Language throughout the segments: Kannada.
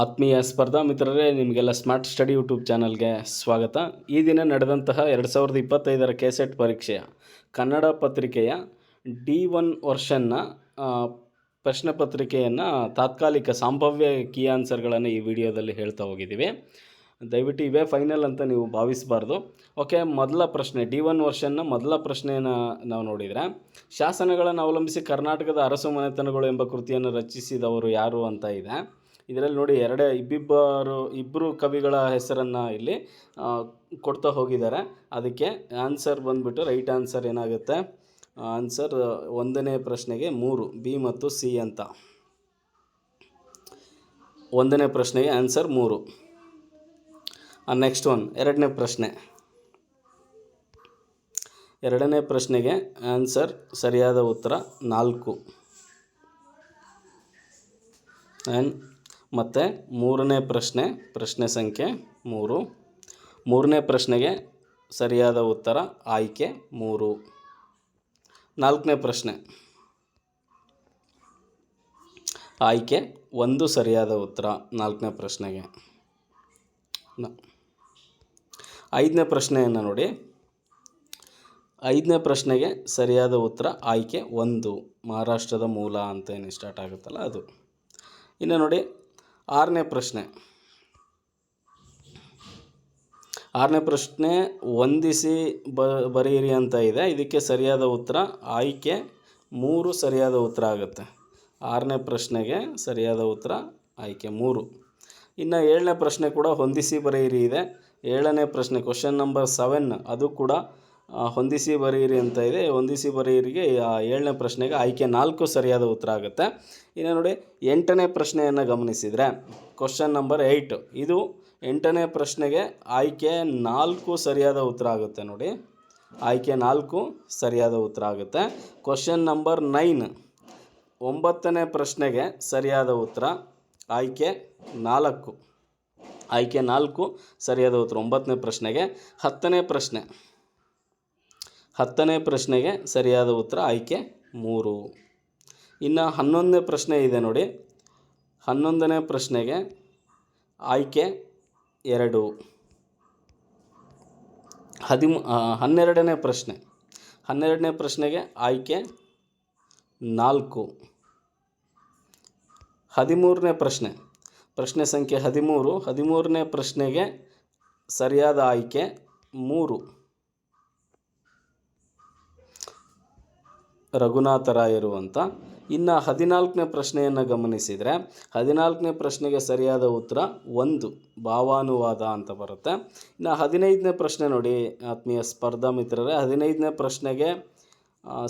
ಆತ್ಮೀಯ ಸ್ಪರ್ಧಾ ಮಿತ್ರರೇ, ನಿಮಗೆಲ್ಲ ಸ್ಮಾರ್ಟ್ ಸ್ಟಡಿ ಯೂಟ್ಯೂಬ್ ಚಾನಲ್ಗೆ ಸ್ವಾಗತ. ಈ ದಿನ ನಡೆದಂತಹ ಎರಡು ಸಾವಿರದ ಇಪ್ಪತ್ತೈದರ ಕೆಸೆಟ್ ಪರೀಕ್ಷೆಯ ಕನ್ನಡ ಪತ್ರಿಕೆಯ ಡಿ ಒನ್ ವರ್ಷನ್ನ ಪ್ರಶ್ನೆ ಪತ್ರಿಕೆಯನ್ನು ತಾತ್ಕಾಲಿಕ ಸಂಭಾವ್ಯ ಕೀ ಆನ್ಸರ್ಗಳನ್ನು ಈ ವಿಡಿಯೋದಲ್ಲಿ ಹೇಳ್ತಾ ಹೋಗಿದ್ದೀವಿ. ದಯವಿಟ್ಟು ಇವೇ ಫೈನಲ್ ಅಂತ ನೀವು ಭಾವಿಸಬಾರ್ದು. ಓಕೆ ಮೊದಲ ಪ್ರಶ್ನೆ ಡಿ ಒನ್ ವರ್ಷನ್ನ ಮೊದಲ ಪ್ರಶ್ನೆಯನ್ನು ನಾವು ನೋಡಿದರೆ, ಶಾಸನಗಳನ್ನು ಅವಲಂಬಿಸಿ ಕರ್ನಾಟಕದ ಅರಸು ಮನೆತನಗಳು ಎಂಬ ಕೃತಿಯನ್ನು ರಚಿಸಿದವರು ಯಾರು ಅಂತ ಇದೆ. ಇದರಲ್ಲಿ ನೋಡಿ ಎರಡೇ ಇಬ್ಬಿಬ್ಬರು ಇಬ್ಬರು ಕವಿಗಳ ಹೆಸರನ್ನು ಇಲ್ಲಿ ಕೊಡ್ತಾ ಹೋಗಿದ್ದಾರೆ. ಅದಕ್ಕೆ ಆನ್ಸರ್ ಬಂದುಬಿಟ್ಟು ರೈಟ್ ಆನ್ಸರ್ ಏನಾಗುತ್ತೆ? ಆನ್ಸರ್ ಒಂದನೇ ಪ್ರಶ್ನೆಗೆ ಮೂರು, ಬಿ ಮತ್ತು ಸಿ ಅಂತ. ಒಂದನೇ ಪ್ರಶ್ನೆಗೆ ಆನ್ಸರ್ ಮೂರು. ನೆಕ್ಸ್ಟ್ ಒನ್ ಎರಡನೇ ಪ್ರಶ್ನೆ. ಎರಡನೇ ಪ್ರಶ್ನೆಗೆ ಆನ್ಸರ್ ಸರಿಯಾದ ಉತ್ತರ ನಾಲ್ಕು. ಆ್ಯಂಡ್ ಮತ್ತು ಮೂರನೇ ಪ್ರಶ್ನೆ ಪ್ರಶ್ನೆ ಸಂಖ್ಯೆ ಮೂರು. ಮೂರನೇ ಪ್ರಶ್ನೆಗೆ ಸರಿಯಾದ ಉತ್ತರ ಆಯ್ಕೆ ಮೂರು. ನಾಲ್ಕನೇ ಪ್ರಶ್ನೆ. ಆಯ್ಕೆ ಒಂದು ಸರಿಯಾದ ಉತ್ತರ ನಾಲ್ಕನೇ ಪ್ರಶ್ನೆಗೆ. ಐದನೇ ಪ್ರಶ್ನೆಯನ್ನು ನೋಡಿ. ಐದನೇ ಪ್ರಶ್ನೆಗೆ ಸರಿಯಾದ ಉತ್ತರ ಆಯ್ಕೆ ಒಂದು. ಮಹಾರಾಷ್ಟ್ರದ ಮೂಲ ಅಂತ ಏನು ಸ್ಟಾರ್ಟ್ ಆಗುತ್ತಲ್ಲ ಅದು. ಇನ್ನು ನೋಡಿ ಆರನೇ ಪ್ರಶ್ನೆ. ಆರನೇ ಪ್ರಶ್ನೆ ಹೊಂದಿಸಿ ಬ, ಬರೆಯಿರಿ ಅಂತ ಇದೆ. ಇದಕ್ಕೆ ಸರಿಯಾದ ಉತ್ತರ, ಆಯ್ಕೆ ಮೂರು ಸರಿಯಾದ ಉತ್ತರ ಆಗುತ್ತೆ. ಆರನೇ ಪ್ರಶ್ನೆಗೆ ಸರಿಯಾದ ಉತ್ತರ, ಆಯ್ಕೆ ಮೂರು. ಇನ್ನು ಏಳನೇ ಪ್ರಶ್ನೆ ಕೂಡ ಹೊಂದಿಸಿ ಬರೆಯಿರಿ ಇದೆ. ಏಳನೇ ಪ್ರಶ್ನೆ ಕ್ವಶನ್ ನಂಬರ್ ಸೆವೆನ್ ಅದು ಕೂಡ ಹೊಂದಿಸಿ ಬರೆಯಿರಿ ಅಂತ ಇದೆ. ಹೊಂದಿಸಿ ಬರೆಯಿರಿಗೆ ಏಳನೇ ಪ್ರಶ್ನೆಗೆ ಆಯ್ಕೆ ನಾಲ್ಕು ಸರಿಯಾದ ಉತ್ತರ ಆಗುತ್ತೆ. ಇನ್ನು ನೋಡಿ, ಎಂಟನೇ ಪ್ರಶ್ನೆಯನ್ನು ಗಮನಿಸಿದರೆ ಕ್ವಶನ್ ನಂಬರ್ ಏಯ್ಟ್ ಇದು ಎಂಟನೇ ಪ್ರಶ್ನೆಗೆ ಆಯ್ಕೆ ನಾಲ್ಕು ಸರಿಯಾದ ಉತ್ತರ ಆಗುತ್ತೆ ನೋಡಿ. ಆಯ್ಕೆ ನಾಲ್ಕು ಸರಿಯಾದ ಉತ್ತರ ಆಗುತ್ತೆ. ಕ್ವಶನ್ ನಂಬರ್ ನೈನ್ ಒಂಬತ್ತನೇ ಪ್ರಶ್ನೆಗೆ ಸರಿಯಾದ ಉತ್ತರ, ಆಯ್ಕೆ ನಾಲ್ಕು. ಆಯ್ಕೆ ನಾಲ್ಕು ಸರಿಯಾದ ಉತ್ತರ, ಒಂಬತ್ತನೇ ಪ್ರಶ್ನೆಗೆ ಹತ್ತನೇ ಪ್ರಶ್ನೆ. ಹತ್ತನೇ ಪ್ರಶ್ನೆಗೆ ಸರಿಯಾದ ಉತ್ತರ ಆಯ್ಕೆ ಮೂರು. ಇನ್ನು ಹನ್ನೊಂದನೇ ಪ್ರಶ್ನೆ ಇದೆ ನೋಡಿ. ಹನ್ನೊಂದನೇ ಪ್ರಶ್ನೆಗೆ ಆಯ್ಕೆ ಎರಡು. ಹದಿಮೂ ಹನ್ನೆರಡನೇ ಪ್ರಶ್ನೆ. ಹನ್ನೆರಡನೇ ಪ್ರಶ್ನೆಗೆ ಆಯ್ಕೆ ನಾಲ್ಕು. ಹದಿಮೂರನೇ ಪ್ರಶ್ನೆ. ಪ್ರಶ್ನೆ ಸಂಖ್ಯೆ ಹದಿಮೂರು. ಹದಿಮೂರನೇ ಪ್ರಶ್ನೆಗೆ ಸರಿಯಾದ ಆಯ್ಕೆ ಮೂರು. ರಘುನಾಥರಾಯರು ಅಂತ. ಇನ್ನು ಹದಿನಾಲ್ಕನೇ ಪ್ರಶ್ನೆಯನ್ನು ಗಮನಿಸಿದರೆ, ಹದಿನಾಲ್ಕನೇ ಪ್ರಶ್ನೆಗೆ ಸರಿಯಾದ ಉತ್ತರ ಒಂದು, ಭಾವಾನುವಾದ ಅಂತ ಬರುತ್ತೆ. ಇನ್ನು ಹದಿನೈದನೇ ಪ್ರಶ್ನೆ ನೋಡಿ, ಆತ್ಮೀಯ ಸ್ಪರ್ಧಾ ಮಿತ್ರರೇ, ಹದಿನೈದನೇ ಪ್ರಶ್ನೆಗೆ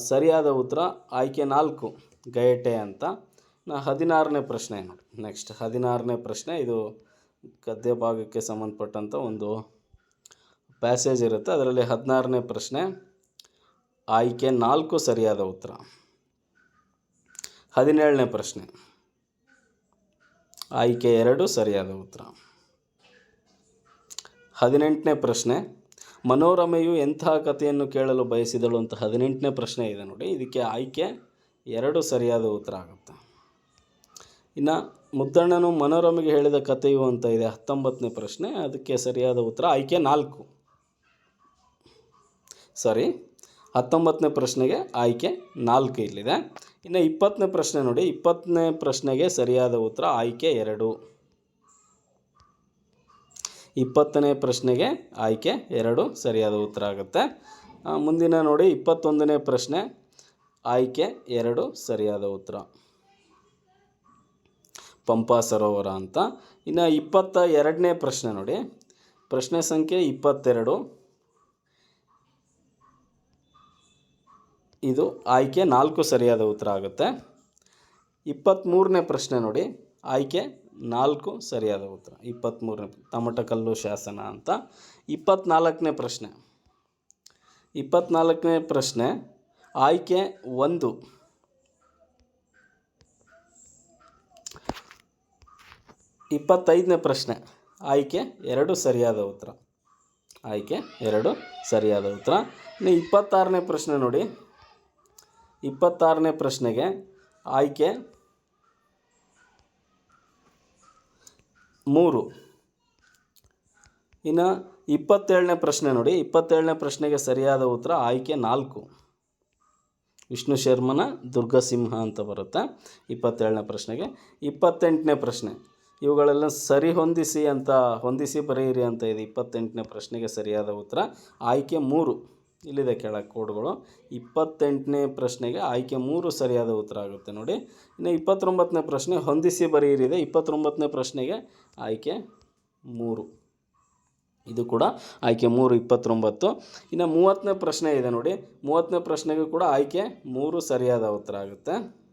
ಸರಿಯಾದ ಉತ್ತರ ಆಯ್ಕೆ ನಾಲ್ಕು, ಗಯಟೆ ಅಂತ. ನಾ ಹದಿನಾರನೇ ಪ್ರಶ್ನೆ ನೋಡಿ ನೆಕ್ಸ್ಟ್ ಹದಿನಾರನೇ ಪ್ರಶ್ನೆ, ಇದು ಗದ್ಯ ಭಾಗಕ್ಕೆ ಸಂಬಂಧಪಟ್ಟಂಥ ಒಂದು ಪ್ಯಾಸೇಜ್ ಇರುತ್ತೆ. ಅದರಲ್ಲಿ ಹದಿನಾರನೇ ಪ್ರಶ್ನೆ ಆಯ್ಕೆ ನಾಲ್ಕು ಸರಿಯಾದ ಉತ್ತರ. ಹದಿನೇಳನೇ ಪ್ರಶ್ನೆ. ಆಯ್ಕೆ ಎರಡು ಸರಿಯಾದ ಉತ್ತರ. ಹದಿನೆಂಟನೇ ಪ್ರಶ್ನೆ. ಮನೋರಮೆಯು ಎಂತಹ ಕಥೆಯನ್ನು ಕೇಳಲು ಬಯಸಿದಳು ಅಂತ ಹದಿನೆಂಟನೇ ಪ್ರಶ್ನೆ ಇದೆ ನೋಡಿ. ಇದಕ್ಕೆ ಆಯ್ಕೆ ಎರಡು ಸರಿಯಾದ ಉತ್ತರ ಆಗುತ್ತೆ. ಇನ್ನು ಮುದ್ದಣ್ಣನು ಮನೋರಮೆಗೆ ಹೇಳಿದ ಕಥೆಯು ಅಂತ ಇದೆ. ಹತ್ತೊಂಬತ್ತನೇ ಪ್ರಶ್ನೆ. ಅದಕ್ಕೆ ಸರಿಯಾದ ಉತ್ತರ. ಆಯ್ಕೆ ನಾಲ್ಕು. ಸಾರಿ. ಹತ್ತೊಂಬತ್ತನೇ ಪ್ರಶ್ನೆಗೆ ಆಯ್ಕೆ ನಾಲ್ಕು ಇಲ್ಲಿದೆ. ಇನ್ನು ಇಪ್ಪತ್ತನೇ ಪ್ರಶ್ನೆ ನೋಡಿ, ಇಪ್ಪತ್ತನೇ ಪ್ರಶ್ನೆಗೆ ಸರಿಯಾದ ಉತ್ತರ ಆಯ್ಕೆ ಎರಡು. ಇಪ್ಪತ್ತನೇ ಪ್ರಶ್ನೆಗೆ ಆಯ್ಕೆ ಎರಡು ಸರಿಯಾದ ಉತ್ತರ ಆಗುತ್ತೆ. ಮುಂದಿನ ನೋಡಿ, ಇಪ್ಪತ್ತೊಂದನೇ ಪ್ರಶ್ನೆ ಆಯ್ಕೆ ಎರಡು ಸರಿಯಾದ ಉತ್ತರ. ಪಂಪಾ ಸರೋವರ ಅಂತ. ಇನ್ನು ಇಪ್ಪತ್ತ ಎರಡನೇ ಪ್ರಶ್ನೆ ನೋಡಿ, ಪ್ರಶ್ನೆ ಸಂಖ್ಯೆ ಇಪ್ಪತ್ತೆರಡು. ಇದು ಆಯ್ಕೆ ನಾಲ್ಕು ಸರಿಯಾದ ಉತ್ತರ ಆಗುತ್ತೆ. ಇಪ್ಪತ್ತ್ಮೂರನೇ ಪ್ರಶ್ನೆ ನೋಡಿ. ಆಯ್ಕೆ ನಾಲ್ಕು ಸರಿಯಾದ ಉತ್ತರ. ಇಪ್ಪತ್ತ್ಮೂರನೇ ತಮಟಕಲ್ಲು ಶಾಸನ ಅಂತ. ಇಪ್ಪತ್ತ್ನಾಲ್ಕನೇ ಪ್ರಶ್ನೆ. ಇಪ್ಪತ್ತ್ನಾಲ್ಕನೇ ಪ್ರಶ್ನೆ, ಆಯ್ಕೆ ಒಂದು. ಇಪ್ಪತ್ತೈದನೇ ಪ್ರಶ್ನೆ, ಆಯ್ಕೆ ಎರಡು ಸರಿಯಾದ ಉತ್ತರ. ಆಯ್ಕೆ ಎರಡು ಸರಿಯಾದ ಉತ್ತರ. ಇನ್ನು ಇಪ್ಪತ್ತಾರನೇ ಪ್ರಶ್ನೆ ನೋಡಿ. ಇಪ್ಪತ್ತಾರನೇ ಪ್ರಶ್ನೆಗೆ ಆಯ್ಕೆ ಮೂರು. ಇನ್ನು ಇಪ್ಪತ್ತೇಳನೇ ಪ್ರಶ್ನೆ ನೋಡಿ. ಇಪ್ಪತ್ತೇಳನೇ ಪ್ರಶ್ನೆಗೆ ಸರಿಯಾದ ಉತ್ತರ ಆಯ್ಕೆ ನಾಲ್ಕು. ವಿಷ್ಣು ಶರ್ಮನ ದುರ್ಗಸಿಂಹ ಅಂತ ಬರುತ್ತೆ ಇಪ್ಪತ್ತೇಳನೇ ಪ್ರಶ್ನೆಗೆ. ಇಪ್ಪತ್ತೆಂಟನೇ ಪ್ರಶ್ನೆ. ಇವುಗಳೆಲ್ಲ ಸರಿ ಹೊಂದಿಸಿ ಅಂತ, ಹೊಂದಿಸಿ ಬರೆಯಿರಿ ಅಂತ ಇದೆ ಇಪ್ಪತ್ತೆಂಟನೇ ಪ್ರಶ್ನೆಗೆ ಸರಿಯಾದ ಉತ್ತರ ಆಯ್ಕೆ ಮೂರು. ಇಲ್ಲಿದೆ ಕೆಳ ಕೋಡ್ಗಳು. ಇಪ್ಪತ್ತೆಂಟನೇ ಪ್ರಶ್ನೆಗೆ ಆಯ್ಕೆ ಮೂರು ಸರಿಯಾದ ಉತ್ತರ ಆಗುತ್ತೆ ನೋಡಿ. ಇನ್ನು ಇಪ್ಪತ್ತೊಂಬತ್ತನೇ ಪ್ರಶ್ನೆ ಹೊಂದಿಸಿ ಬರೆಯಿರಿದೆ. ಇಪ್ಪತ್ತೊಂಬತ್ತನೇ ಪ್ರಶ್ನೆಗೆ ಆಯ್ಕೆ ಮೂರು. ಇದು ಕೂಡ ಆಯ್ಕೆ ಮೂರು, ಇಪ್ಪತ್ತೊಂಬತ್ತು. ಇನ್ನು ಮೂವತ್ತನೇ ಪ್ರಶ್ನೆ ಇದೆ ನೋಡಿ. ಮೂವತ್ತನೇ ಪ್ರಶ್ನೆಗೂ ಕೂಡ ಆಯ್ಕೆ ಮೂರು ಸರಿಯಾದ ಉತ್ತರ ಆಗುತ್ತೆ.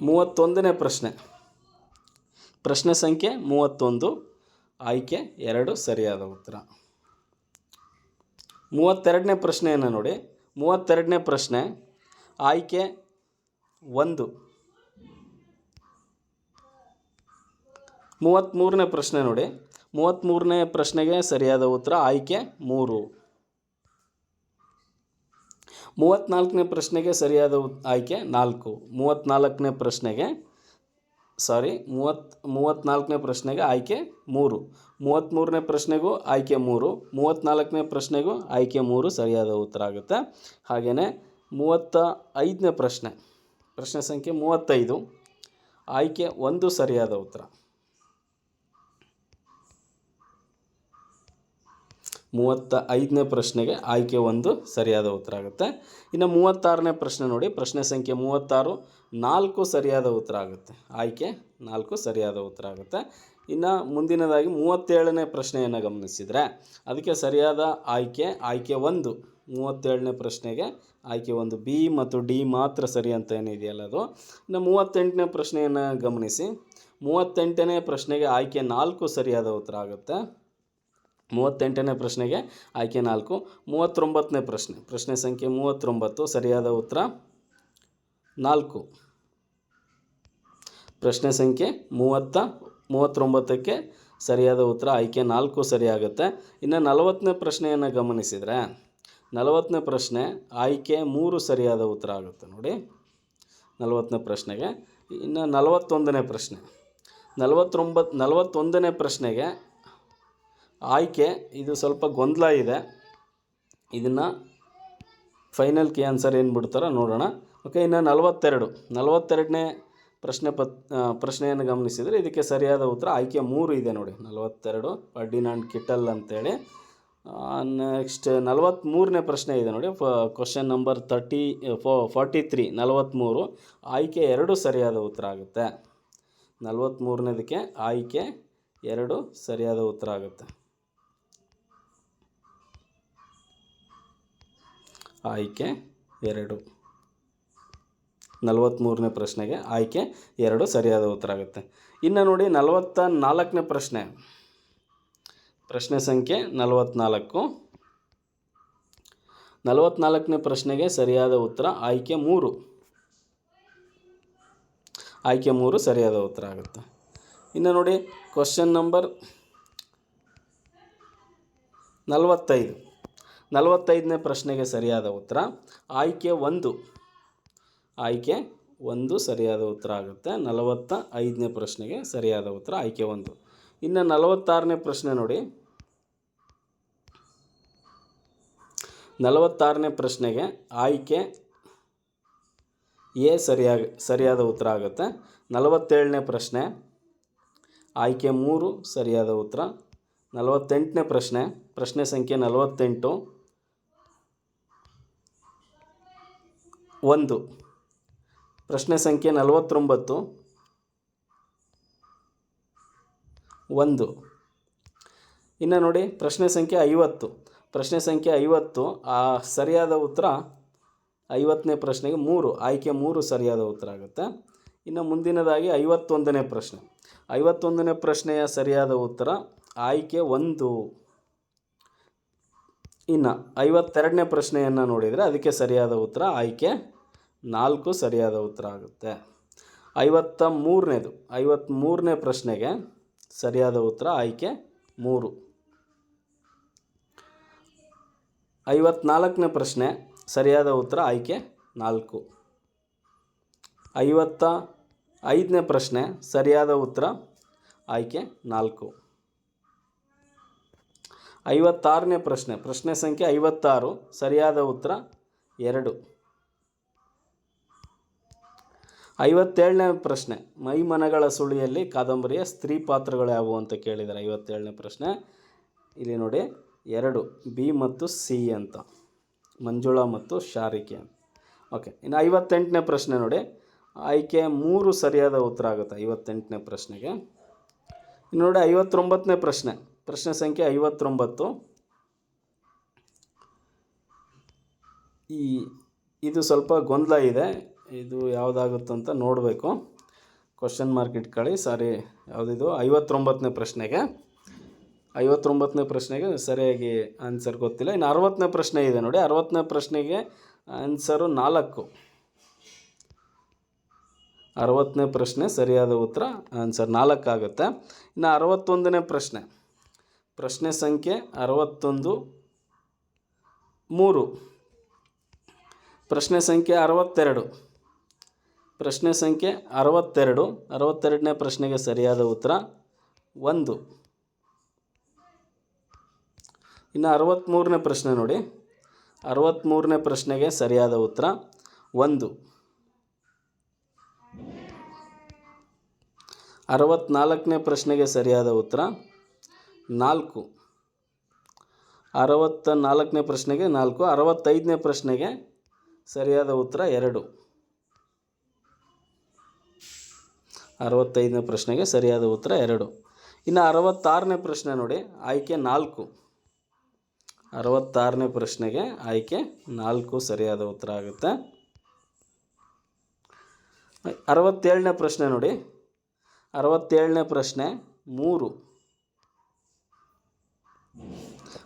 ಮೂವತ್ತೊಂದನೇ ಪ್ರಶ್ನೆ. ಪ್ರಶ್ನೆ ಸಂಖ್ಯೆ ಮೂವತ್ತೊಂದು. ಆಯ್ಕೆ ಎರಡು ಸರಿಯಾದ ಉತ್ತರ. ಮೂವತ್ತೆರಡನೇ ಪ್ರಶ್ನೆಯನ್ನು ನೋಡಿ. ಮೂವತ್ತೆರಡನೇ ಪ್ರಶ್ನೆ, ಆಯ್ಕೆ ಒಂದು. ಮೂವತ್ತ್ಮೂರನೇ ಪ್ರಶ್ನೆ ನೋಡಿ. ಮೂವತ್ತ್ಮೂರನೇ ಪ್ರಶ್ನೆಗೆ ಸರಿಯಾದ ಉತ್ತರ ಆಯ್ಕೆ ಮೂರು. ಮೂವತ್ತ್ನಾಲ್ಕನೇ ಪ್ರಶ್ನೆಗೆ ಸರಿಯಾದ ಆಯ್ಕೆ ನಾಲ್ಕು. ಮೂವತ್ತ್ನಾಲ್ಕನೇ ಪ್ರಶ್ನೆಗೆ ಸಾರಿ, ಮೂವತ್ತು, ಮೂವತ್ತ್ನಾಲ್ಕನೇ ಪ್ರಶ್ನೆಗೆ ಆಯ್ಕೆ ಮೂರು. ಮೂವತ್ತ್ಮೂರನೇ ಪ್ರಶ್ನೆಗೂ ಆಯ್ಕೆ ಮೂರು. ಮೂವತ್ತ್ನಾಲ್ಕನೇ ಪ್ರಶ್ನೆಗೂ ಆಯ್ಕೆ ಮೂರು ಸರಿಯಾದ ಉತ್ತರ ಆಗುತ್ತೆ. ಹಾಗೆಯೇ ಮೂವತ್ತ ಐದನೇ ಪ್ರಶ್ನೆ. ಪ್ರಶ್ನೆ ಸಂಖ್ಯೆ ಮೂವತ್ತೈದು. ಆಯ್ಕೆ ಒಂದು ಸರಿಯಾದ ಉತ್ತರ. ಮೂವತ್ತ ಐದನೇ ಪ್ರಶ್ನೆಗೆ ಆಯ್ಕೆ ಒಂದು ಸರಿಯಾದ ಉತ್ತರ ಆಗುತ್ತೆ. ಇನ್ನು ಮೂವತ್ತಾರನೇ ಪ್ರಶ್ನೆ ನೋಡಿ, ಪ್ರಶ್ನೆ ಸಂಖ್ಯೆ ಮೂವತ್ತಾರು, ನಾಲ್ಕು ಸರಿಯಾದ ಉತ್ತರ ಆಗುತ್ತೆ. ಆಯ್ಕೆ ನಾಲ್ಕು ಸರಿಯಾದ ಉತ್ತರ ಆಗುತ್ತೆ. ಇನ್ನು ಮುಂದಿನದಾಗಿ ಮೂವತ್ತೇಳನೇ ಪ್ರಶ್ನೆಯನ್ನು ಗಮನಿಸಿದರೆ, ಅದಕ್ಕೆ ಸರಿಯಾದ ಆಯ್ಕೆ ಆಯ್ಕೆ ಒಂದು, ಮೂವತ್ತೇಳನೇ ಪ್ರಶ್ನೆಗೆ ಆಯ್ಕೆ ಒಂದು, ಬಿ ಮತ್ತು ಡಿ ಮಾತ್ರ ಸರಿ ಅಂತ ಏನಿದೆಯಲ್ಲ ಅದು. ಇನ್ನು ಮೂವತ್ತೆಂಟನೇ ಪ್ರಶ್ನೆಯನ್ನು ಗಮನಿಸಿ, ಮೂವತ್ತೆಂಟನೇ ಪ್ರಶ್ನೆಗೆ ಆಯ್ಕೆ ನಾಲ್ಕು ಸರಿಯಾದ ಉತ್ತರ ಆಗುತ್ತೆ. ಮೂವತ್ತೆಂಟನೇ ಪ್ರಶ್ನೆಗೆ ಆಯ್ಕೆ ನಾಲ್ಕು. ಮೂವತ್ತೊಂಬತ್ತನೇ ಪ್ರಶ್ನೆ. ಪ್ರಶ್ನೆ ಸಂಖ್ಯೆ ಮೂವತ್ತೊಂಬತ್ತು. ಸರಿಯಾದ ಉತ್ತರ? ನಾಲ್ಕು. ಪ್ರಶ್ನೆ ಸಂಖ್ಯೆ ಮೂವತ್ತ, ಮೂವತ್ತೊಂಬತ್ತಕ್ಕೆ ಸರಿಯಾದ ಉತ್ತರ? ಆಯ್ಕೆ ನಾಲ್ಕು ಸರಿಯಾಗುತ್ತೆ. ಇನ್ನು ನಲವತ್ತನೇ ಪ್ರಶ್ನೆಯನ್ನು ಗಮನಿಸಿದರೆ, ನಲವತ್ತನೇ ಪ್ರಶ್ನೆ ಆಯ್ಕೆ ಮೂರು ಸರಿಯಾದ ಉತ್ತರ ಆಗುತ್ತೆ ನೋಡಿ. ನಲವತ್ತನೇ ಪ್ರಶ್ನೆಗೆ. ಇನ್ನು ನಲವತ್ತೊಂದನೇ ಪ್ರಶ್ನೆ. ನಲವತ್ತೊಂಬತ್ತು ನಲವತ್ತೊಂದನೇ ಪ್ರಶ್ನೆಗೆ ಆಯ್ಕೆ, ಇದು ಸ್ವಲ್ಪ ಗೊಂದಲ ಇದೆ. ಇದನ್ನು ಫೈನಲ್ ಕೆ ಆನ್ಸರ್ ಏನು ಬಿಡ್ತಾರೋ ನೋಡೋಣ. ಓಕೆ ಇನ್ನು ನಲವತ್ತೆರಡು. ನಲವತ್ತೆರಡನೇ ಪ್ರಶ್ನೆ ಪತ್ ಪ್ರಶ್ನೆಯನ್ನು ಗಮನಿಸಿದರೆ ಇದಕ್ಕೆ ಸರಿಯಾದ ಉತ್ತರ ಆಯ್ಕೆ ಮೂರು ಇದೆ ನೋಡಿ. ನಲವತ್ತೆರಡು, ಫರ್ಡಿನಾಂಡ್ ಕಿಟಲ್ ಅಂತೇಳಿ. ನೆಕ್ಸ್ಟ್ ನಲವತ್ತ್ಮೂರನೇ ಪ್ರಶ್ನೆ ಇದೆ ನೋಡಿ. Question number thirty four forty three ನಲವತ್ತ್ಮೂರು ಆಯ್ಕೆ ಎರಡು ಸರಿಯಾದ ಉತ್ತರ ಆಗುತ್ತೆ. ನಲವತ್ತ್ಮೂರನೇದಕ್ಕೆ ಆಯ್ಕೆ ಎರಡು ಸರಿಯಾದ ಉತ್ತರ ಆಗುತ್ತೆ. ಆಯ್ಕೆ ಎರಡು. ನಲವತ್ತ್ಮೂರನೇ ಪ್ರಶ್ನೆಗೆ ಆಯ್ಕೆ ಎರಡು ಸರಿಯಾದ ಉತ್ತರ ಆಗುತ್ತೆ. ಇನ್ನು ನೋಡಿ ನಲವತ್ತ ನಾಲ್ಕನೇ ಪ್ರಶ್ನೆ. ಪ್ರಶ್ನೆ ಸಂಖ್ಯೆ ನಲವತ್ತ್ನಾಲ್ಕು ನಲವತ್ತ್ನಾಲ್ಕನೇ ಪ್ರಶ್ನೆಗೆ ಸರಿಯಾದ ಉತ್ತರ ಆಯ್ಕೆ ಮೂರು. ಆಯ್ಕೆ ಮೂರು ಸರಿಯಾದ ಉತ್ತರ ಆಗುತ್ತೆ. ಇನ್ನು ನೋಡಿ ಕ್ವಶನ್ ನಂಬರ್ ನಲವತ್ತೈದು. ನಲವತ್ತೈದನೇ ಪ್ರಶ್ನೆಗೆ ಸರಿಯಾದ ಉತ್ತರ. ಆಯ್ಕೆ ಒಂದು. ಆಯ್ಕೆ ಒಂದು ಸರಿಯಾದ ಉತ್ತರ ಆಗುತ್ತೆ. ನಲವತ್ತ ಐದನೇ ಪ್ರಶ್ನೆಗೆ ಸರಿಯಾದ ಉತ್ತರ, ಆಯ್ಕೆ ಒಂದು. ಇನ್ನು ನಲವತ್ತಾರನೇ ಪ್ರಶ್ನೆ ನೋಡಿ. ನಲವತ್ತಾರನೇ ಪ್ರಶ್ನೆಗೆ ಆಯ್ಕೆ ಎ ಸರಿಯಾಗ, ಸರಿಯಾದ ಉತ್ತರ ಆಗುತ್ತೆ. ನಲವತ್ತೇಳನೇ ಪ್ರಶ್ನೆ, ಆಯ್ಕೆ ಮೂರು ಸರಿಯಾದ ಉತ್ತರ. ನಲವತ್ತೆಂಟನೇ ಪ್ರಶ್ನೆ ಪ್ರಶ್ನೆ ಸಂಖ್ಯೆ ನಲವತ್ತೆಂಟು. ಒಂದು. ಪ್ರಶ್ನೆ ಸಂಖ್ಯೆ ನಲವತ್ತೊಂಬತ್ತು. ಒಂದು. ಇನ್ನು ನೋಡಿ, ಪ್ರಶ್ನೆ ಸಂಖ್ಯೆ ಐವತ್ತು. ಪ್ರಶ್ನೆ ಸಂಖ್ಯೆ ಐವತ್ತು, ಆ ಸರಿಯಾದ ಉತ್ತರ ಐವತ್ತನೇ ಪ್ರಶ್ನೆಗೆ ಮೂರು, ಆಯ್ಕೆ ಮೂರು ಸರಿಯಾದ ಉತ್ತರ ಆಗುತ್ತೆ. ಇನ್ನು ಮುಂದಿನದಾಗಿ ಐವತ್ತೊಂದನೇ ಪ್ರಶ್ನೆ. ಐವತ್ತೊಂದನೇ ಪ್ರಶ್ನೆಯ ಸರಿಯಾದ ಉತ್ತರ ಆಯ್ಕೆ ಒಂದು. ಇನ್ನು ಐವತ್ತೆರಡನೇ ಪ್ರಶ್ನೆಯನ್ನು ನೋಡಿದರೆ ಅದಕ್ಕೆ ಸರಿಯಾದ ಉತ್ತರ ಆಯ್ಕೆ ನಾಲ್ಕು ಸರಿಯಾದ ಉತ್ತರ ಆಗುತ್ತೆ. ಐವತ್ತ ಮೂರನೇದು ಐವತ್ತ್ಮೂರನೇ ಪ್ರಶ್ನೆಗೆ ಸರಿಯಾದ ಉತ್ತರ ಆಯ್ಕೆ ಮೂರು. ಐವತ್ನಾಲ್ಕನೇ ಪ್ರಶ್ನೆ ಸರಿಯಾದ ಉತ್ತರ ಆಯ್ಕೆ ನಾಲ್ಕು. ಐವತ್ತ ಐದನೇ ಪ್ರಶ್ನೆ ಸರಿಯಾದ ಉತ್ತರ ಆಯ್ಕೆ ನಾಲ್ಕು. ಐವತ್ತಾರನೇ ಪ್ರಶ್ನೆ ಪ್ರಶ್ನೆ ಸಂಖ್ಯೆ ಐವತ್ತಾರು, ಸರಿಯಾದ ಉತ್ತರ ಎರಡು. ಐವತ್ತೇಳನೇ ಪ್ರಶ್ನೆ ಮೈಮನಗಳ ಸುಳಿಯಲ್ಲಿ ಕಾದಂಬರಿಯ ಸ್ತ್ರೀ ಪಾತ್ರಗಳು ಯಾವುವು ಅಂತ ಕೇಳಿದ್ದಾರೆ. ಐವತ್ತೇಳನೇ ಪ್ರಶ್ನೆ, ಇಲ್ಲಿ ನೋಡಿ, ಎರಡು, ಬಿ ಮತ್ತು ಸಿ ಅಂತ, ಮಂಜುಳಾ ಮತ್ತು ಶಾರಿಕೆ ಓಕೆ, ಇನ್ನು ಐವತ್ತೆಂಟನೇ ಪ್ರಶ್ನೆ ನೋಡಿ, ಆಯ್ಕೆ ಮೂರು ಸರಿಯಾದ ಉತ್ತರ ಆಗುತ್ತೆ ಐವತ್ತೆಂಟನೇ ಪ್ರಶ್ನೆಗೆ. ಇನ್ನು ನೋಡಿ, ಐವತ್ತೊಂಬತ್ತನೇ ಪ್ರಶ್ನೆ ಪ್ರಶ್ನೆ ಸಂಖ್ಯೆ ಐವತ್ತೊಂಬತ್ತು. ಈ, ಇದು ಸ್ವಲ್ಪ ಗೊಂದಲ ಇದೆ. ಇದು ಯಾವುದಾಗುತ್ತಂತ ನೋಡಬೇಕು. ಕ್ವಶನ್ ಮಾರ್ಕ್ ಇಟ್ಕೊಳ್ಳಿ. ಸಾರಿ, ಯಾವುದಿದು? ಐವತ್ತೊಂಬತ್ತನೇ ಪ್ರಶ್ನೆಗೆ. ಐವತ್ತೊಂಬತ್ತನೇ ಪ್ರಶ್ನೆಗೆ ಸರಿಯಾಗಿ ಆನ್ಸರ್ ಗೊತ್ತಿಲ್ಲ. ಇನ್ನು ಅರವತ್ತನೇ ಪ್ರಶ್ನೆ ಇದೆ ನೋಡಿ. ಅರವತ್ತನೇ ಪ್ರಶ್ನೆಗೆ ಆನ್ಸರು ನಾಲ್ಕು. ಅರವತ್ತನೇ ಪ್ರಶ್ನೆ ಸರಿಯಾದ ಉತ್ತರ ಆನ್ಸರ್ ನಾಲ್ಕು ಆಗುತ್ತೆ. ಇನ್ನು ಅರವತ್ತೊಂದನೇ ಪ್ರಶ್ನೆ. ಪ್ರಶ್ನೆ ಸಂಖ್ಯೆ ಅರವತ್ತೊಂದು, ಮೂರು. ಪ್ರಶ್ನೆ ಸಂಖ್ಯೆ ಅರವತ್ತೆರಡು. ಪ್ರಶ್ನೆ ಸಂಖ್ಯೆ ಅರವತ್ತೆರಡು. ಅರವತ್ತೆರಡನೇ ಪ್ರಶ್ನೆಗೆ ಸರಿಯಾದ ಉತ್ತರ ಒಂದು. ಇನ್ನು ಅರವತ್ತ್ಮೂರನೇ ಪ್ರಶ್ನೆ ನೋಡಿ. ಅರವತ್ತ್ಮೂರನೇ ಪ್ರಶ್ನೆಗೆ ಸರಿಯಾದ ಉತ್ತರ ಒಂದು. ಅರವತ್ತ್ನಾಲ್ಕನೇ ಪ್ರಶ್ನೆಗೆ ಸರಿಯಾದ ಉತ್ತರ ನಾಲ್ಕು. ಅರವತ್ತ ನಾಲ್ಕನೇ ಪ್ರಶ್ನೆಗೆ ನಾಲ್ಕು. ಅರವತ್ತೈದನೇ ಪ್ರಶ್ನೆಗೆ ಸರಿಯಾದ ಉತ್ತರ ಎರಡು. ಅರವತ್ತೈದನೇ ಪ್ರಶ್ನೆಗೆ ಸರಿಯಾದ ಉತ್ತರ ಎರಡು. ಇನ್ನು ಅರವತ್ತಾರನೇ ಪ್ರಶ್ನೆ ನೋಡಿ, ಆಯ್ಕೆ ನಾಲ್ಕು. ಅರವತ್ತಾರನೇ ಪ್ರಶ್ನೆಗೆ ಆಯ್ಕೆ ನಾಲ್ಕು ಸರಿಯಾದ ಉತ್ತರ ಆಗುತ್ತೆ. ಅರವತ್ತೇಳನೇ ಪ್ರಶ್ನೆ ನೋಡಿ, ಅರವತ್ತೇಳನೇ ಪ್ರಶ್ನೆ ಮೂರು.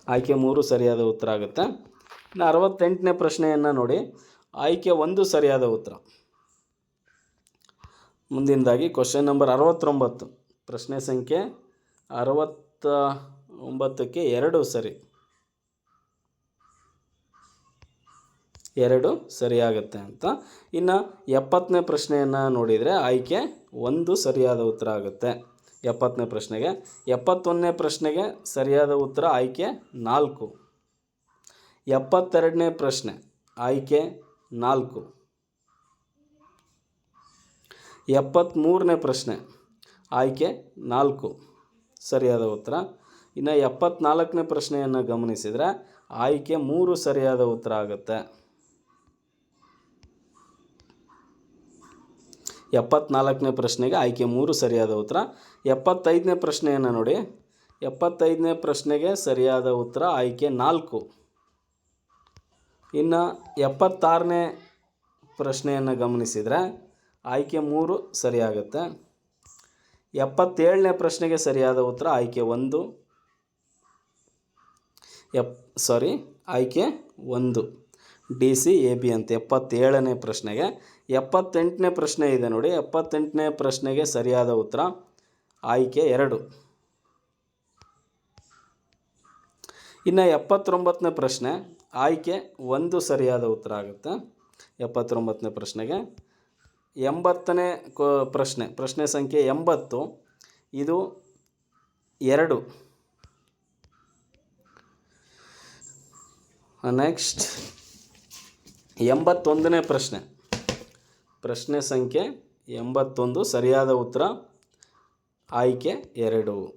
ಆಯ್ಕೆ ಮೂರು ಸರಿಯಾದ ಉತ್ತರ ಆಗುತ್ತೆ. ಇನ್ನು ಅರವತ್ತೆಂಟನೇ ಪ್ರಶ್ನೆಯನ್ನು ನೋಡಿ, ಆಯ್ಕೆ ಒಂದು ಸರಿಯಾದ ಉತ್ತರ. ಮುಂದಿನದಾಗಿ ಕ್ವಶನ್ ನಂಬರ್ ಅರವತ್ತೊಂಬತ್ತು. ಪ್ರಶ್ನೆ ಸಂಖ್ಯೆ ಅರವತ್ತ ಒಂಬತ್ತಕ್ಕೆ ಎರಡು ಸರಿ. ಎರಡು ಸರಿಯಾಗುತ್ತೆ ಅಂತ. ಇನ್ನು ಎಪ್ಪತ್ತನೇ ಪ್ರಶ್ನೆಯನ್ನು ನೋಡಿದರೆ ಆಯ್ಕೆ ಒಂದು ಸರಿಯಾದ ಉತ್ತರ ಆಗುತ್ತೆ. ಎಪ್ಪತ್ತನೇ ಪ್ರಶ್ನೆಗೆ. ಎಪ್ಪತ್ತೊಂದನೇ ಪ್ರಶ್ನೆಗೆ ಸರಿಯಾದ ಉತ್ತರ ಆಯ್ಕೆ ನಾಲ್ಕು. ಎಪ್ಪತ್ತೆರಡನೇ ಪ್ರಶ್ನೆ ಆಯ್ಕೆ ನಾಲ್ಕು. ಎಪ್ಪತ್ತ್ಮೂರನೇ ಪ್ರಶ್ನೆ. ಆಯ್ಕೆ ನಾಲ್ಕು. ಸರಿಯಾದ ಉತ್ತರ. ಇನ್ನು ಎಪ್ಪತ್ತ್ನಾಲ್ಕನೇ ಪ್ರಶ್ನೆಯನ್ನು ಗಮನಿಸಿದರೆ ಆಯ್ಕೆ ಮೂರು ಸರಿಯಾದ ಉತ್ತರ ಆಗುತ್ತೆ. ಎಪ್ಪತ್ನಾಲ್ಕನೇ ಪ್ರಶ್ನೆಗೆ ಆಯ್ಕೆ ಮೂರು ಸರಿಯಾದ ಉತ್ತರ. ಎಪ್ಪತ್ತೈದನೇ ಪ್ರಶ್ನೆಯನ್ನು ನೋಡಿ. ಎಪ್ಪತ್ತೈದನೇ ಪ್ರಶ್ನೆಗೆ ಸರಿಯಾದ ಉತ್ತರ ಆಯ್ಕೆ ನಾಲ್ಕು. ಇನ್ನು ಎಪ್ಪತ್ತಾರನೇ ಪ್ರಶ್ನೆಯನ್ನು ಗಮನಿಸಿದರೆ ಆಯ್ಕೆ ಮೂರು ಸರಿಯಾಗುತ್ತೆ. ಎಪ್ಪತ್ತೇಳನೇ ಪ್ರಶ್ನೆಗೆ ಸರಿಯಾದ ಉತ್ತರ ಆಯ್ಕೆ ಒಂದು. ಎಪ್ ಸಾರಿ ಆಯ್ಕೆ ಒಂದು. ಡಿ ಸಿ ಎ ಬಿ ಅಂತ ಎಪ್ಪತ್ತೇಳನೇ ಪ್ರಶ್ನೆಗೆ. ಎಪ್ಪತ್ತೆಂಟನೇ ಪ್ರಶ್ನೆ ಇದೆ ನೋಡಿ, ಎಪ್ಪತ್ತೆಂಟನೇ ಪ್ರಶ್ನೆಗೆ ಸರಿಯಾದ ಉತ್ತರ ಆಯ್ಕೆ ಎರಡು. ಇನ್ನು ಎಪ್ಪತ್ತೊಂಬತ್ತನೇ ಪ್ರಶ್ನೆ, ಆಯ್ಕೆ ಒಂದು ಸರಿಯಾದ ಉತ್ತರ ಆಗುತ್ತೆ. ಎಪ್ಪತ್ತೊಂಬತ್ತನೇ ಪ್ರಶ್ನೆಗೆ. ಎಂಬತ್ತನೇ ಕೊ, ಪ್ರಶ್ನೆ ಪ್ರಶ್ನೆ ಸಂಖ್ಯೆ ಎಂಬತ್ತು, ಇದು ಎರಡು. ನೆಕ್ಸ್ಟ್, ಎಂಬತ್ತೊಂದನೇ ಪ್ರಶ್ನೆ. ಪ್ರಶ್ನೆ ಸಂಖ್ಯೆ ಎಂಬತ್ತೊಂದು, ಸರಿಯಾದ ಉತ್ತರ, ಆಯ್ಕೆ ಎರಡು.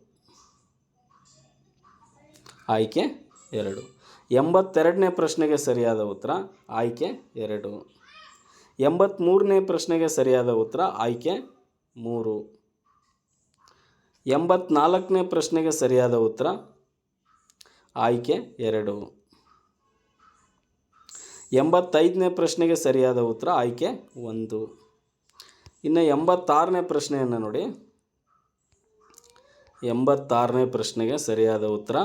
ಆಯ್ಕೆ ಎರಡು. ಎಂಬತ್ತೆರಡನೇ ಪ್ರಶ್ನೆಗೆ ಸರಿಯಾದ ಉತ್ತರ, ಆಯ್ಕೆ ಎರಡು. ಎಂಬತ್ತ್ಮೂರನೇ ಪ್ರಶ್ನೆಗೆ ಸರಿಯಾದ ಉತ್ತರ ಆಯ್ಕೆ ಮೂರು. ಎಂಬತ್ನಾಲ್ಕನೇ ಪ್ರಶ್ನೆಗೆ ಸರಿಯಾದ ಉತ್ತರ ಆಯ್ಕೆ ಎರಡು. ಎಂಬತ್ತೈದನೇ ಪ್ರಶ್ನೆಗೆ ಸರಿಯಾದ ಉತ್ತರ ಆಯ್ಕೆ ಒಂದು. ಇನ್ನು ಎಂಬತ್ತಾರನೇ ಪ್ರಶ್ನೆಯನ್ನು ನೋಡಿ. ಎಂಬತ್ತಾರನೇ ಪ್ರಶ್ನೆಗೆ ಸರಿಯಾದ ಉತ್ತರ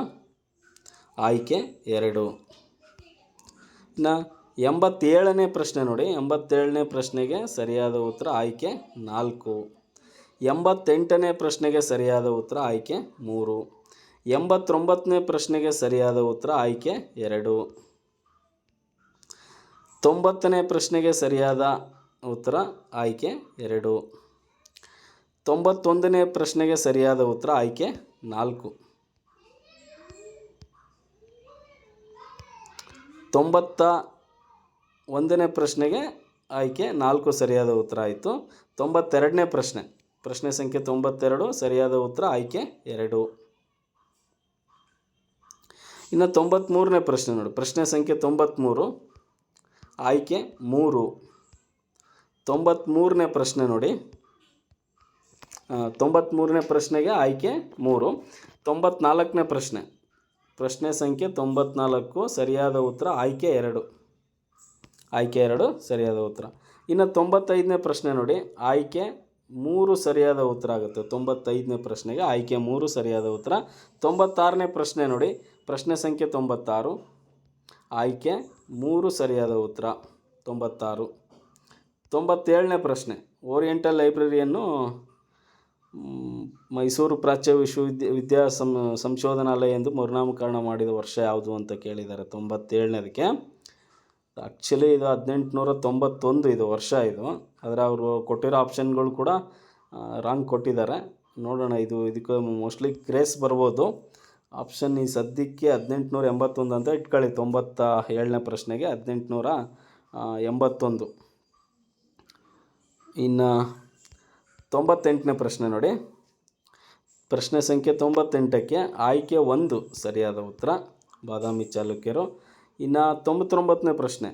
ಆಯ್ಕೆ ಎರಡು. ಇನ್ನು ಎಂಬತ್ತೇಳನೇ ಪ್ರಶ್ನೆ ನೋಡಿ, ಎಂಬತ್ತೇಳನೇ ಪ್ರಶ್ನೆಗೆ ಸರಿಯಾದ ಉತ್ತರ ಆಯ್ಕೆ ನಾಲ್ಕು. ಎಂಬತ್ತೆಂಟನೇ ಪ್ರಶ್ನೆಗೆ ಸರಿಯಾದ ಉತ್ತರ ಆಯ್ಕೆ ಮೂರು. ಎಂಬತ್ತೊಂಬತ್ತನೇ ಪ್ರಶ್ನೆಗೆ ಸರಿಯಾದ ಉತ್ತರ ಆಯ್ಕೆ ಎರಡು. ತೊಂಬತ್ತನೇ ಪ್ರಶ್ನೆಗೆ ಸರಿಯಾದ ಉತ್ತರ ಆಯ್ಕೆ ಎರಡು. ತೊಂಬತ್ತೊಂದನೇ ಪ್ರಶ್ನೆಗೆ ಸರಿಯಾದ ಉತ್ತರ ಆಯ್ಕೆ ನಾಲ್ಕು. ತೊಂಬತ್ತ ಒಂದನೇ ಪ್ರಶ್ನೆಗೆ ಆಯ್ಕೆ ನಾಲ್ಕು ಸರಿಯಾದ ಉತ್ತರ ಆಯಿತು. ತೊಂಬತ್ತೆರಡನೇ ಪ್ರಶ್ನೆ. ಪ್ರಶ್ನೆ ಸಂಖ್ಯೆ ತೊಂಬತ್ತೆರಡು, ಸರಿಯಾದ ಉತ್ತರ ಆಯ್ಕೆ ಎರಡು. ಇನ್ನು ತೊಂಬತ್ತ್ಮೂರನೇ ಪ್ರಶ್ನೆ ನೋಡಿ. ಪ್ರಶ್ನೆ ಸಂಖ್ಯೆ ತೊಂಬತ್ತ್ಮೂರು ಆಯ್ಕೆ ಮೂರು. ತೊಂಬತ್ತ್ಮೂರನೇ ಪ್ರಶ್ನೆ ನೋಡಿ. ತೊಂಬತ್ತ್ಮೂರನೇ ಪ್ರಶ್ನೆಗೆ ಆಯ್ಕೆ ಮೂರು. ತೊಂಬತ್ನಾಲ್ಕನೇ ಪ್ರಶ್ನೆ. ಪ್ರಶ್ನೆ ಸಂಖ್ಯೆ ತೊಂಬತ್ನಾಲ್ಕು, ಸರಿಯಾದ ಉತ್ತರ ಆಯ್ಕೆ ಎರಡು. ಆಯ್ಕೆ ಎರಡು ಸರಿಯಾದ ಉತ್ತರ. ಇನ್ನು ತೊಂಬತ್ತೈದನೇ ಪ್ರಶ್ನೆ ನೋಡಿ, ಆಯ್ಕೆ ಮೂರು ಸರಿಯಾದ ಉತ್ತರ ಆಗುತ್ತೆ. ತೊಂಬತ್ತೈದನೇ ಪ್ರಶ್ನೆಗೆ ಆಯ್ಕೆ ಮೂರು ಸರಿಯಾದ ಉತ್ತರ. ತೊಂಬತ್ತಾರನೇ ಪ್ರಶ್ನೆ ನೋಡಿ, ಪ್ರಶ್ನೆ ಸಂಖ್ಯೆ ತೊಂಬತ್ತಾರು. ಆಯ್ಕೆ ಮೂರು ಸರಿಯಾದ ಉತ್ತರ. ತೊಂಬತ್ತಾರು. ತೊಂಬತ್ತೇಳನೇ ಪ್ರಶ್ನೆ, ಓರಿಯೆಂಟಲ್ ಲೈಬ್ರರಿಯನ್ನು ಮೈಸೂರು ಪ್ರಾಚ್ಯ ವಿಶ್ವವಿದ್ಯ, ವಿದ್ಯಾ ಸಂಶೋಧನಾಲಯ ಎಂದು ಮರುನಾಮಕರಣ ಮಾಡಿದ ವರ್ಷ ಯಾವುದು ಅಂತ ಕೇಳಿದ್ದಾರೆ. ತೊಂಬತ್ತೇಳನೇದಕ್ಕೆ ಆ್ಯಕ್ಚುಲಿ ಇದು ಹದಿನೆಂಟುನೂರ ತೊಂಬತ್ತೊಂದು ಇದು ವರ್ಷ ಇದು. ಆದರೆ ಅವರು ಕೊಟ್ಟಿರೋ ಆಪ್ಷನ್ಗಳು ಕೂಡ ರಾಂಗ್ ಕೊಟ್ಟಿದ್ದಾರೆ. ನೋಡೋಣ, ಇದು, ಇದಕ್ಕೆ ಮೋಸ್ಟ್ಲಿ ಕ್ರೇಸ್ ಬರ್ಬೋದು. ಆಪ್ಷನ್ ಈ ಸದ್ಯಕ್ಕೆ ಹದಿನೆಂಟುನೂರ ಎಂಬತ್ತೊಂದು ಅಂತ ಇಟ್ಕೊಳ್ಳಿ. ತೊಂಬತ್ತ ಏಳನೇ ಪ್ರಶ್ನೆಗೆ ಹದಿನೆಂಟುನೂರ ಎಂಬತ್ತೊಂದು. ಇನ್ನು ತೊಂಬತ್ತೆಂಟನೇ ಪ್ರಶ್ನೆ ನೋಡಿ. ಪ್ರಶ್ನೆ ಸಂಖ್ಯೆ ತೊಂಬತ್ತೆಂಟಕ್ಕೆ ಆಯ್ಕೆ ಒಂದು. ಸರಿಯಾದ ಉತ್ತರ. ಬಾದಾಮಿ ಚಾಲುಕ್ಯರು. ಇನ್ನು ತೊಂಬತ್ತೊಂಬತ್ತನೇ ಪ್ರಶ್ನೆ.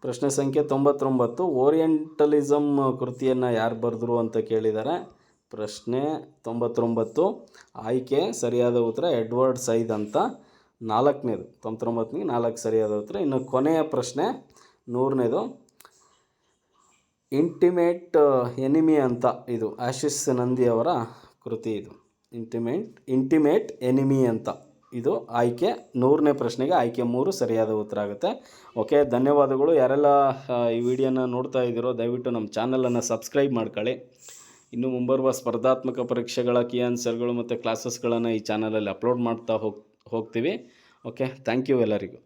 ಪ್ರಶ್ನೆ ಸಂಖ್ಯೆ ತೊಂಬತ್ತೊಂಬತ್ತು ಓರಿಯೆಂಟಲಿಸಮ್ ಕೃತಿಯನ್ನು ಯಾರು ಬರೆದ್ರು ಅಂತ ಕೇಳಿದ್ದಾರೆ ಪ್ರಶ್ನೆ ತೊಂಬತ್ತೊಂಬತ್ತು, ಆಯ್ಕೆ ಸರಿಯಾದ ಉತ್ತರ ಎಡ್ವರ್ಡ್ ಸೈದ್ ಅಂತ. ನಾಲ್ಕನೇದು, ತೊಂಬತ್ತೊಂಬತ್ತನಿಗೆ ನಾಲ್ಕು ಸರಿಯಾದ ಉತ್ತರ. ಇನ್ನು ಕೊನೆಯ ಪ್ರಶ್ನೆ, ನೂರನೇದು. ಇಂಟಿಮೇಟ್ ಎನಿಮಿ ಅಂತ ಇದು ಆಶಿಸ್ ನಂದಿ ಅವರ ಕೃತಿ ಇದು. ಇಂಟಿಮೇಟ್ ಇಂಟಿಮೇಟ್ ಎನಿಮಿ ಅಂತ. ಇದು ಆಯ್ಕೆ, ನೂರನೇ ಪ್ರಶ್ನೆಗೆ ಆಯ್ಕೆ ಮೂರು ಸರಿಯಾದ ಉತ್ತರ ಆಗುತ್ತೆ. ಓಕೆ, ಧನ್ಯವಾದಗಳು. ಯಾರೆಲ್ಲ ಈ ವಿಡಿಯೋನ ನೋಡ್ತಾ ಇದ್ದೀರೋ, ದಯವಿಟ್ಟು ನಮ್ಮ ಚಾನಲನ್ನು ಸಬ್ಸ್ಕ್ರೈಬ್ ಮಾಡ್ಕೊಳ್ಳಿ. ಇನ್ನು ಮುಂಬರುವ ಸ್ಪರ್ಧಾತ್ಮಕ ಪರೀಕ್ಷೆಗಳ ಕೀ ಆನ್ಸರ್ಗಳು ಮತ್ತು ಕ್ಲಾಸಸ್ಗಳನ್ನು ಈ ಚಾನಲಲ್ಲಿ ಅಪ್ಲೋಡ್ ಮಾಡ್ತಾ ಹೋಗ್, ಹೋಗ್ತೀವಿ. ಓಕೆ, ಥ್ಯಾಂಕ್ ಯು ಎಲ್ಲರಿಗೂ.